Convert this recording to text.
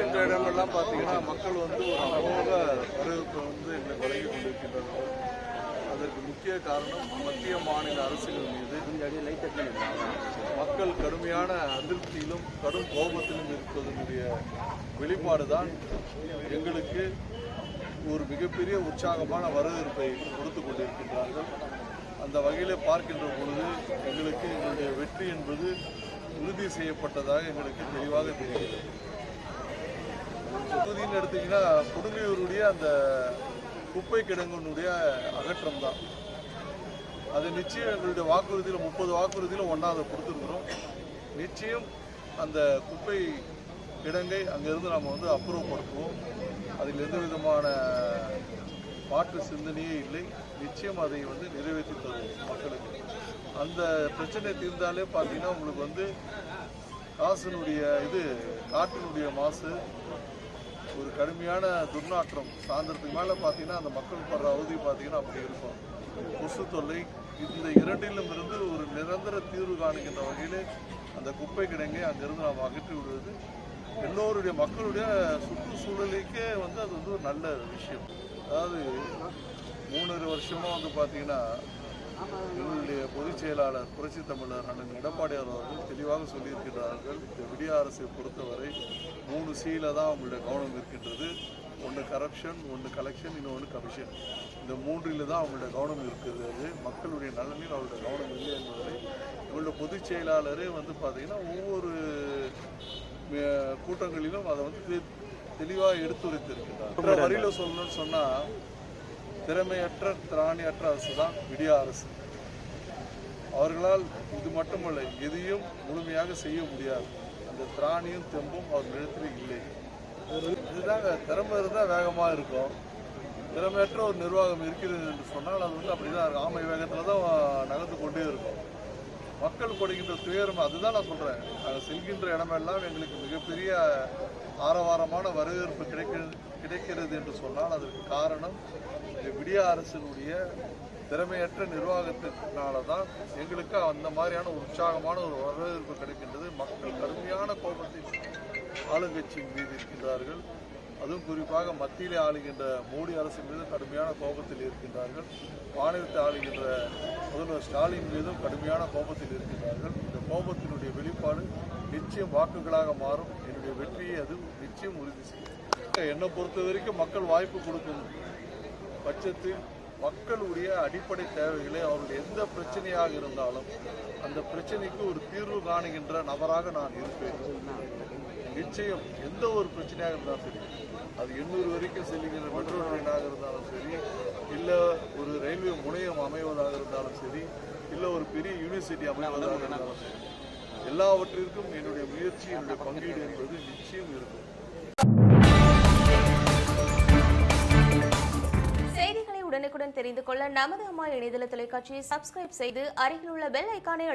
இந்த இடங்கள்லாம் பார்த்தீங்கன்னா மக்கள் வந்து ஒரு அமோக வரவேற்பு வந்து எங்களுக்கு வழங்கி கொண்டிருக்கின்றனர். அதற்கு முக்கிய காரணம் மத்திய மாநில அரசுகள் மீது மக்கள் கடுமையான அதிருப்தியிலும் கடும் கோபத்திலும் இருப்பதனுடைய வெளிப்பாடு தான் எங்களுக்கு ஒரு மிகப்பெரிய உற்சாகமான வரவேற்பை கொடுத்து கொண்டிருக்கின்றார்கள். அந்த வகையில் பார்க்கின்ற பொழுது எங்களுக்கு எங்களுடைய வெற்றி என்பது உறுதி செய்யப்பட்டதாக எங்களுக்கு தெளிவாக தெரிகிறது. தொகுதின்னு எடுத்தீங்கன்னா கொடுங்கையூருடைய அந்த குப்பை கிடங்குனுடைய அகற்றம் தான் அது நிச்சயம் எங்களுடைய வாக்குறுதியில் முப்பது வாக்குறுதியில் ஒன்றாவது கொடுத்துருக்குறோம். நிச்சயம் அந்த குப்பை கிடங்கை அங்கேருந்து நம்ம வந்து அப்புறப்படுத்துவோம். அதில் எந்த விதமான மாற்று சிந்தனையே இல்லை. நிச்சயம் அதை வந்து நிறைவேற்றி தருவோம் மக்களுக்கு. அந்த பிரச்சனை தீர்ந்தாலே பார்த்தீங்கன்னா உங்களுக்கு வந்து காசினுடைய இது காற்றினுடைய மாசு ஒரு கடுமையான துர்நாற்றம் சாயந்தரத்துக்கு மேலே பார்த்தீங்கன்னா அந்த மக்கள் படுற அவதி பார்த்தீங்கன்னா அப்படி இருக்கும். கொசு தொல்லை இந்த இரண்டிலும் இருந்து ஒரு நிரந்தர தீர்வு காணுகின்ற வகையில் அந்த குப்பை கிடங்கை அங்கிருந்து நாம் அகற்றி விடுவது. எல்லோருடைய மக்களுடைய சுற்றுச்சூழலுக்கே வந்து அது வந்து ஒரு நல்ல விஷயம். அதாவது மூணு வருஷமாக வந்து பார்த்தீங்கன்னா எங்களுடைய செயலாளர் புரட்சி தமிழர் அண்ணன் எடப்பாடியார் அவர்கள் தெளிவாக சொல்லியிருக்கிறார்கள் இந்த விடிய அரசை பொறுத்தவரை மூணு சீல தான் அவங்களுடைய கவனம் இருக்கின்றது. ஒன்று கரப்ஷன் ஒன்று கலெக்ஷன் இன்னொன்று கமிஷன் இந்த மூன்றில் தான் அவங்களுடைய கவனம் இருக்கிறது. மக்களுடைய நலனில் அவருடைய கவனம் இல்லை என்பதை இவங்களுடைய பொதுச் செயலாளரே வந்து பார்த்தீங்கன்னா ஒவ்வொரு கூட்டங்களிலும் அதை வந்து தெ- தெளிவாக எடுத்துரைத்திருக்கிறார் வரியில் சொல்லணும்னு சொன்னால் திறமையற்ற திராணியற்ற அரசு தான் விடிய அரசு. அவர்களால் இது மட்டுமல்ல எதையும் முழுமையாக செய்ய முடியாது. அந்த திராணியும் தெம்பும் அவர் நிலத்தில் இல்லை. இதுதாங்க திறமை இருந்தால் வேகமாக இருக்கும். திறமையற்ற ஒரு நிர்வாகம் இருக்கிறது என்று சொன்னால் அது வந்து அப்படிதான் இருக்கும். ஆமை வேகத்தில் தான் நகர்ந்து கொண்டே இருக்கும். மக்கள் படுகின்ற துயரம் அதுதான் நான் சொல்கிறேன் நாங்கள் செல்கின்ற இடமெல்லாம் எங்களுக்கு மிகப்பெரிய ஆரவாரமான வரவேற்பு கிடைக்க கிடைக்கிறது என்று சொன்னால் அதற்கு காரணம் இந்த விடிய அரசினுடைய திறமையற்ற நிர்வாகத்தினால தான் எங்களுக்கு அந்த மாதிரியான உற்சாகமான ஒரு வரவேற்பு கிடைக்கின்றது. மக்கள் கடுமையான கோபத்தில் ஆளுங்கட்சியின் மீது இருக்கின்றார்கள். அதுவும் குறிப்பாக மத்தியிலே ஆளுகின்ற மோடி அரசின் மீது கடுமையான கோபத்தில் இருக்கின்றார்கள். மாநிலத்தை ஆளுகின்ற முதல்வர் ஸ்டாலின் மீதும் கடுமையான கோபத்தில் இருக்கின்றார்கள். இந்த கோபத்தினுடைய வெளிப்பாடு நிச்சயம் வாக்குகளாக மாறும். என்னுடைய வெற்றியை அது நிச்சயம் உறுதி செய்யும். என்னை பொறுத்த வரைக்கும் மக்கள் வாய்ப்பு கொடுக்கும் பட்சத்தில் மக்களுடைய அடிப்படை தேவைகளை அவருடைய எந்த பிரச்சனையாக இருந்தாலும் அந்த பிரச்சனைக்கு ஒரு தீர்வு காணுகின்ற நபராக நான் இருப்பேன். நிச்சயம் எந்த ஒரு பிரச்சனையாக இருந்தாலும் சரி அது எண்ணூறு வரைக்கும் செல்லுகின்ற மெட்ரோ ட்ரெயினாக இருந்தாலும் சரி இல்லை ஒரு ரயில்வே முனையம் அமைவதாக இருந்தாலும் சரி இல்லை ஒரு பெரிய யூனிவர்சிட்டி அமைவதாக இருந்தாலும் சரி. எல்லாவற்றிற்கும் என்னுடைய முயற்சி என்னுடைய பங்கீடு என்பது நிச்சயம் இருக்கும். செய்திகளை உடனுக்குடன் தெரிந்து கொள்ள நமது அம்மா இணையதள தொலைக்காட்சியை சப்ஸ்கிரைப் செய்து அருகில் உள்ள பெல் ஐக்கானை